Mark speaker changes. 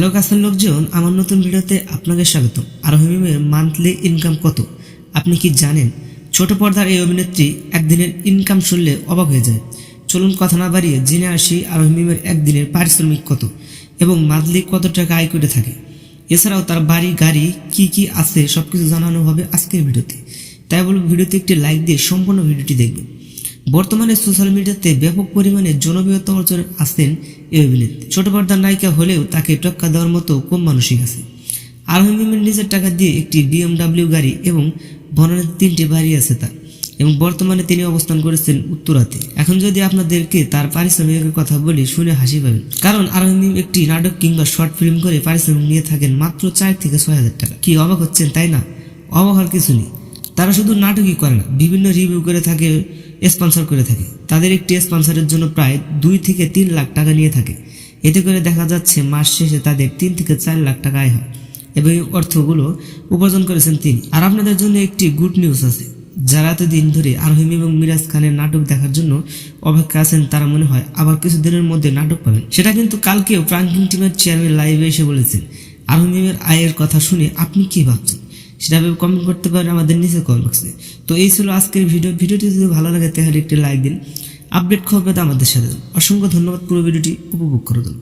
Speaker 1: Hello কাছের লোকজন, আমার নতুন ভিডিওতে আপনাকে স্বাগত আর হিমিমের মান্থলি ইনকাম কত? আপনি কি জানেন? ছোট পর্দার এই অভিনেত্রী একদিনের ইনকাম শুনলে অবাক হয়ে যায়। চলুন কথা না বাড়িয়ে জেনে আসি আর হিমিমের একদিনের পারিশ্রমিক কত এবং মান্থলি কত টাকা আয় করে থাকে। এছাড়াও তার বাড়ি, গাড়ি, কি কি আছে সব কিছু জানানো হবে আজকের ভিডিওতে। তাই বলব ভিডিওতে একটি লাইক দিয়ে সম্পূর্ণ ভিডিওটি দেখবেন। বর্তমানে সোশ্যাল মিডিয়াতে ব্যাপক পরিমাণে জনপ্রিয়তা অর্জনে আছেন এই অভিনেত্রী। ছোট পর্দার নায়িকা হলেও তাকে টক্কা দেওয়ার মতো কম মানুষই আছে। আরহিমের নিজের টাকা দিয়ে একটি বিএমডাব্লিউ গাড়ি এবং বনানের তিনটি বাড়ি আছে তার। এবং বর্তমানে তিনি অবস্থান করেছেন উত্তরাতে। এখন যদি আপনাদেরকে তার পারিশ্রমিকের কথা বলি, শুনে হাসি পাবেন। কারণ আরহিম একটি নাটক কিংবা শর্ট ফিল্ম করে পারিশ্রমিক নিয়ে থাকেন মাত্র চার থেকে ছয় হাজার টাকা। কি অবাক হচ্ছেন, তাই না? অবাক হওয়ার কিছু নেই। তারা শুধু নাটকই করে না, বিভিন্ন রিভিউ করে থাকে স্পন্সর করে থাকে। তাদের একটি স্পন্সরের জন্য প্রায় দুই থেকে তিন লাখ টাকা নিয়ে থাকে। এতে করে দেখা যাচ্ছে মাস শেষে তাদের তিন থেকে চার লাখ টাকা আয় হয়। এবং এই অর্থগুলো উপার্জন করেছেন তিনি। আর আপনাদের জন্য একটি গুড নিউজ আছে। যারা এতদিন ধরে আরহিম এবং মিরাজ খানের নাটক দেখার জন্য অপেক্ষা আছেন, তারা মনে হয় আবার কিছুদিনের মধ্যে নাটক পাবেন। সেটা কিন্তু কালকেও প্রাঙ্কিং টিমের চেয়ারম্যান লাইভে এসে বলেছেন আরহিমের আয়ের কথা শুনে আপনি কি ভাবছেন? সেটা কমেন্ট করতে পারেন আমাদের নিচে কমেন্ট বক্সে তো এই ছিল আজকের ভিডিও ভিডিওটি যদি ভালো লাগে তাহলে একটি লাইক দিন। আপডেট খবর আমাদের সাথে অসংখ্য ধন্যবাদ। পুরো ভিডিওটি উপভোগ করে দিন